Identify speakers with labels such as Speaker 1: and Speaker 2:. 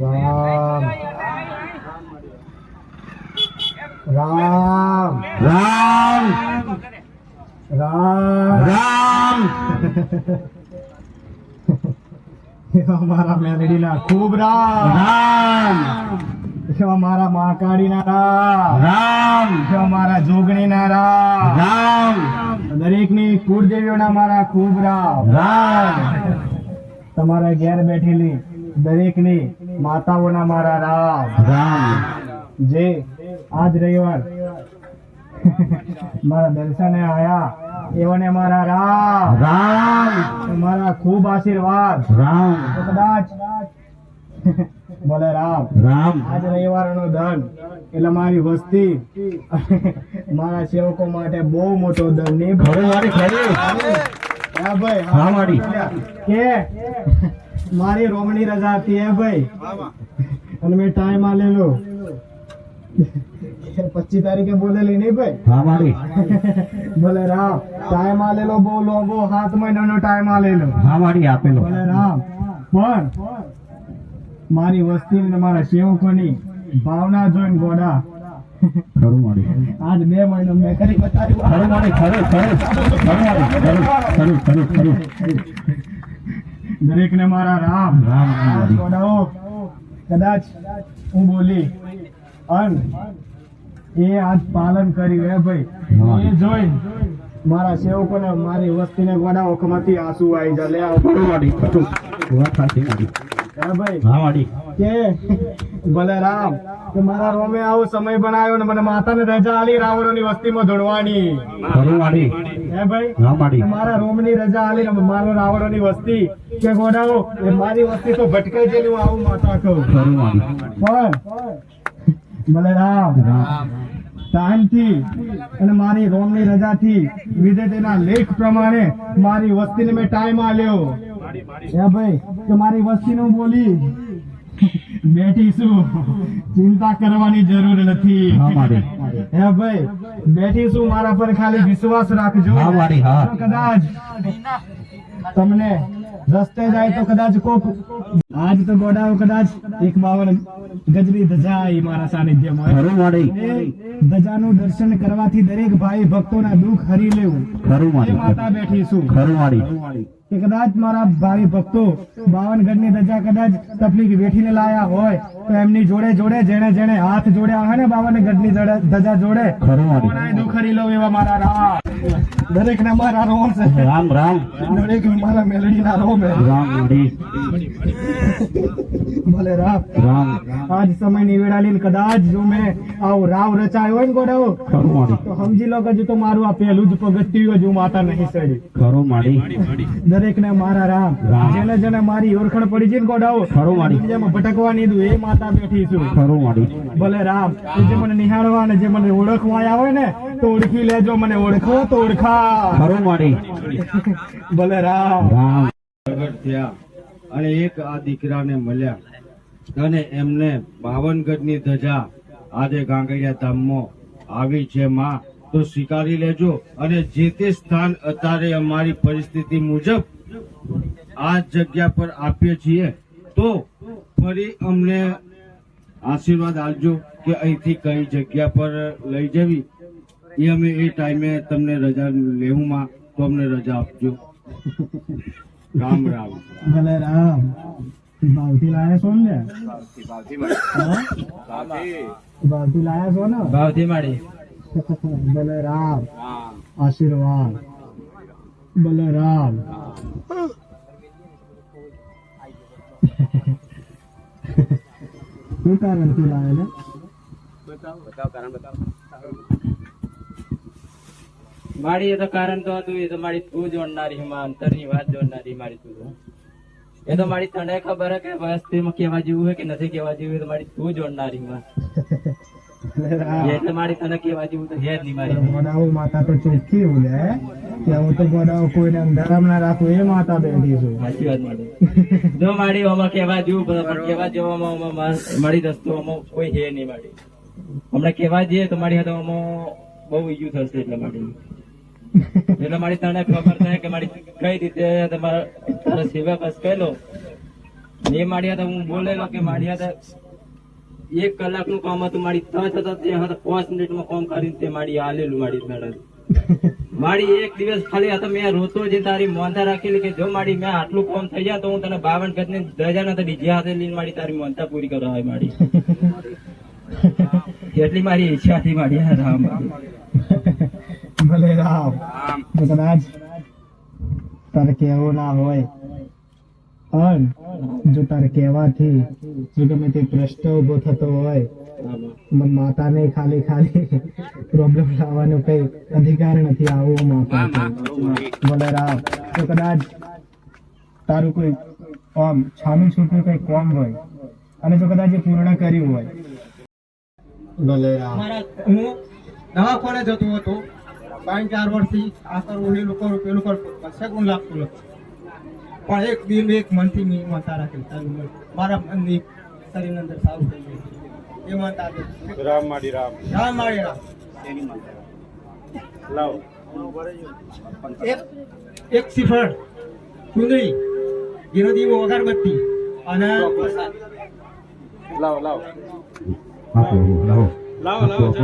Speaker 1: રામ. રામ.
Speaker 2: રામ.
Speaker 1: રામ.
Speaker 2: રામ.
Speaker 1: એવા મારા મેલડીના ખૂબ રામ.
Speaker 2: રામ.
Speaker 1: એવા મારા મહાકાળીના રામ.
Speaker 2: રામ.
Speaker 1: એવા મારા જોગણીના રામ.
Speaker 2: રામ.
Speaker 1: દરેકની કુળદેવીઓના મારા ખૂબ રામ.
Speaker 2: રામ.
Speaker 1: તમારા ઘેર બેઠેલી દરેકની માતાઓના મારા રામ.
Speaker 2: રામ.
Speaker 1: જે આજ રવિવાર મારા દર્શને આયા. એવાને મારા રામ.
Speaker 2: રામ.
Speaker 1: મારા ખૂબ આશીર્વાદ.
Speaker 2: રામ.
Speaker 1: કદાચ બોલે રામ.
Speaker 2: રામ.
Speaker 1: આજ રવિવારનો ધન. એટલે મારી વસ્તી મારા સેવકો માટે બહુ મોટો ધન. ની
Speaker 2: ભરે મારી ખરી.
Speaker 1: હા ભાઈ
Speaker 2: હા, મારી.
Speaker 1: કે મારી રોમણી રજા હતી હે ભાઈ. અને મેં ટાઈમ આલેલો. પચીસ તારીખે બોલેલી નહીં ભાઈ?
Speaker 2: હા મારી.
Speaker 1: બોલે રામ ટાઈમ આલેલો બહુ લોંગો સાત મહિનાનો ટાઈમ આલેલો.
Speaker 2: હા મારી આપેલો.
Speaker 1: બોલે રામ. પણ મારી વસ્તી ને મારા સેવકોની ભાવના જોઈને ગોડા.
Speaker 2: ખરું મારી.
Speaker 1: આજ બે મહિનો મેં કરી બતાવ્યું.
Speaker 2: ખરું મારી ખરું ખરું ખરું મારી ખરું ખરું ખરું ખરું.
Speaker 1: દરેક ને મારા રામ.
Speaker 2: રામ
Speaker 1: ગોડાઓ કદાચ હું બોલી અન એ આજ પાલન કર્યું હે ભાઈ. એ જોઈ મારા સેવકોને મારી વસ્તીને ગોડા ઓખમાંથી આંસુ આવી. જાય લે ભાઈ. કે ભલે રામ કે મારા રોમે આવો સમય બનાવ્યો ને મને માતાને રજા આલી રાવણોની વસ્તીમાં
Speaker 2: મારી
Speaker 1: હે ભાઈ?
Speaker 2: હા મારી
Speaker 1: કે મારા રોમની રજા આલી ને મારો રાવણોની વસ્તી કે ગોડાઓ એ મારી વસ્તી તો ભટકાઈ ગયેલી હું આવું માતા કહું. પણ ભલે રામ
Speaker 2: રામ.
Speaker 1: ટાઈમથી અને મારી રોમની રજાથી વિધેયના લેખ પ્રમાણે મારી વસ્તીને મેં ટાઈમ આલ્યો. હે ભાઈ કે મારી વસ્તીનું બોલી બેઠી છું ચિંતા કરવાની જરૂર નથી.
Speaker 2: હે
Speaker 1: ભાઈ બેઠીશું મારા પર ખાલી વિશ્વાસ રાખજો. કદાચ તમને રસ્તે જાય તો કદાચ કોક આજ તો ગોડાઓ કદાચ એક બાવન ગજની ધજા આવી મારા. સાનિધ્યમાં ધજાનું દર્શન કરવાથી દરેક ભાઈ ભક્તોના દુઃખ હરી લેવું.
Speaker 2: ખરું
Speaker 1: માતા બેઠીશું.
Speaker 2: ખરું
Speaker 1: કે કદાચ મારા ભાવિ ભક્તો બાવનની રજા કદાચ તકલીફ વેઠીને લાયા હોય તો એમની જોડે જોડે જેણે જેણે હાથ જોડ્યા હોય ને બાવન ગઢની ધજા- જોડે
Speaker 2: દુખરી મારી
Speaker 1: લઉં એવા મારા રામ. દરેક ને મારા રોમ છે.
Speaker 2: રામ રામ.
Speaker 1: દરેક મારા મેલડી ના રોમ છે.
Speaker 2: રામ મારી
Speaker 1: ભલે રામ.
Speaker 2: રામ.
Speaker 1: આજ સમય નિવેડાલી કદાચ જો મેં આવું રાવ રચાયો હોય ને ગોડાવો
Speaker 2: ખરું મારી
Speaker 1: તો સમજી લો કે તો મારું આ પહેલું જ પગથિયું હજુ માતા નહીં સડી.
Speaker 2: ખરો માડી
Speaker 1: દરેક ને મારા રામ. જેને જેને મારી ઓળખણ પડી છે ને ગોડાવો
Speaker 2: ખરો મારી.
Speaker 1: જેમાં ભટકવાની દઉં એ માતા બેઠી છું
Speaker 2: ખરું
Speaker 1: ભલે રામ જે મને નિહાળવા અને જે મને ઓળખવા આવે ને તો ઓળખી લેજો મને ઓળખો તો ઓળખા
Speaker 2: ખરું માડી.
Speaker 1: ભલે રામ.
Speaker 2: રામ.
Speaker 3: પ્રગટ થયા અને એક આ દીકરાને મળ્યા. અને એમને બાવનગઢની ધજા આજે ગાંગડિયા ધામમાં આવી છે માં. તો સ્વીકારી લેજો અને જે તે સ્થાન અત્યારે અમારી પરિસ્થિતિ મુજબ આ જગ્યા પર આપીએ છીએ તો ફરી અમને આશીર્વાદ આપજો કે અહીંથી કઈ જગ્યા પર લઈ જવી. એ અમે એ ટાઈમે તમને રજા લેવું માં તો અમને રજા આપજો. રામ રામ.
Speaker 1: ભલે રામ. ભાવથી લાયા છો ને? હા? ભાવથી લાયા છો ને?
Speaker 4: ભાવથી માડી
Speaker 1: ભલે રામ. આશીર્વાદ. ભલે રામ. શું કારણથી લાયા
Speaker 4: મારી એ તો કારણ તો હતું એ તો મારી તું જોડનારી માં અંતરની વાત જોડનારી મારી તું એ તો મારી તને ખબર હે કે વસ્તીમાં કેવા જેવું હે કે નથી કેવા જેવું તો મારી તું જોડનારી માં એટલે મારી તને કેવા જેવું તો હે જ નહીં મારી.
Speaker 1: ગોડાઓ માતા તો ચોખ્ખી બોલે કે તો ગોડાઓ કોઈને અંધારામ ના રાખું, એ માતા બેઠી છું.
Speaker 4: સાચી વાત મારી. જો મારી ઓમાં કેવા જેવું પણ કેવા જેવામાં ઓમાં મા- મારી દસ્તો કોઈ છે નહીં મારી. હમણાં કેવા જઈએ તો મારી હાથે ઓમાં બહુ ઈજુ થશે એટલે માટે. એટલે મારી તને ખબર થાય કે મારી કઈ રીતે તમારા તારા સેવા બસ કહેલો એ મારી હાથે હું બોલેલો કે મારી હાથે એક કલાકનું કામ હતું, મારી ત્રણ હતા તે હાથે પાંચ મિનિટમાં કામ કરીને તે મારી આલેલું મારી મેડમ મારી એક દિવસ ખાલી હતો મેં રોતો જે તારી મોનતા રાખેલી કે જો મારી મેં આટલું કોમ થઈ જાય તો હું તને બાવન ગજ ને દસ ના બીજી હાથે લઈને મારી તારી મોનતા પૂરી કરવા હોય મારી. એટલી મારી ઈચ્છા હતી મારી હા રામ.
Speaker 1: ભલે રામ. કદાચ તારે કહેવું ના હોય. પણ જો તારે કહેવાથી જો ગમે તે પ્રશ્ન ઊભો થતો હોય માતાને ખાલી ખાલી પ્રોબ્લેમ લાવવાનો કઈ અધિકાર નથી આવવો માતા. છે. તો કદાચ તારું કોઈ કોમ છાનું છૂટું કઈ કોમ હોય અને જો કદાચ એ પૂર્ણ કર્યું હોય. ભલે રામ.
Speaker 5: હું દવાખાને જતો હતો. ત્રણ ચાર વર્ષથી આ કરવું પેલું લોકો પેલું કરું કશે લાગતું નથી પણ એક દિન એક મનથી મેં માતા રાખી મારા મનની શરીર અંદર સારું થઈ ગયું. એ
Speaker 3: રામ માડી રામ.
Speaker 5: રામ માડી રામ.
Speaker 3: લાવ.
Speaker 5: એક એક શ્રીફળ ચુંદડી જેનો દીવો અગરબત્તી અને
Speaker 3: લાવ લાવ.
Speaker 2: લાવ.
Speaker 3: લાવ લાવો